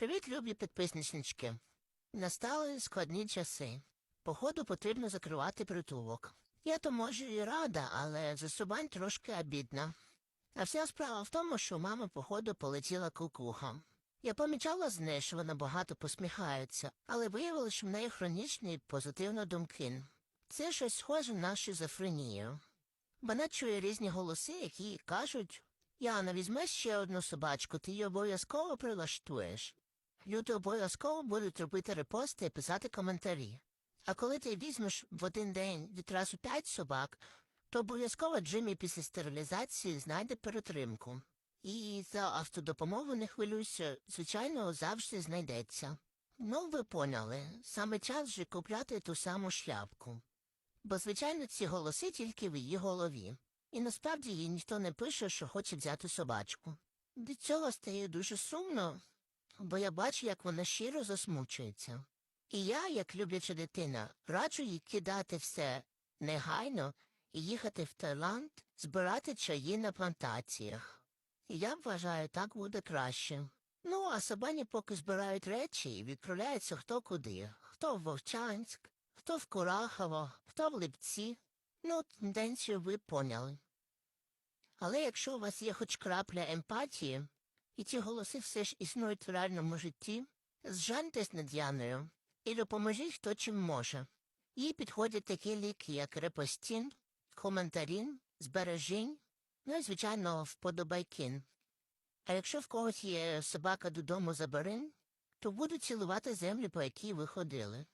Привіт, любі підписнички. Настали складні часи. Походу потрібно закривати притулок. Я то може і рада, але за Субань трошки обідна. А вся справа в тому, що мама, походу, полетіла кукухом. Я помічала з нею, що вона багато посміхається, але виявилося, що в неї хронічні позитивно думки. Це щось схоже на шизофренію. Вона чує різні голоси, які кажуть Яна, візьми ще одну собачку, ти її обов'язково прилаштуєш. Люди обов'язково будуть робити репости і писати коментарі. А коли ти візьмеш в один день відразу п'ять собак, то обов'язково Джиммі після стерилізації знайде перетримку. І за автодопомогу не хвилюйся, звичайно, завжди знайдеться. Ну, ви поняли, саме час вже купляти ту саму шляпку. Бо, звичайно, ці голоси тільки в її голові. І насправді їй ніхто не пише, що хоче взяти собачку. Від цього стає дуже сумно, бо я бачу, як вона щиро засмучується. І я, як любляча дитина, раджу їй кидати все негайно і їхати в Таїланд, збирати чаї на плантаціях. Я вважаю, так буде краще. Ну, а собані поки збирають речі і відправляються хто куди. Хто в Вовчанськ, хто в Курахово, хто в Липці. Ну, тенденцію ви поняли. Але якщо у вас є хоч крапля емпатії, і ці голоси все ж існують в реальному житті, зжальтесь над Яною і допоможіть хто чим може. Їй підходять такі ліки, як репостін, коментарін, збережінь, ну і, звичайно, вподобайкін. А якщо в когось є собака додому заберин, то буду цілувати землю, по якій ви ходили.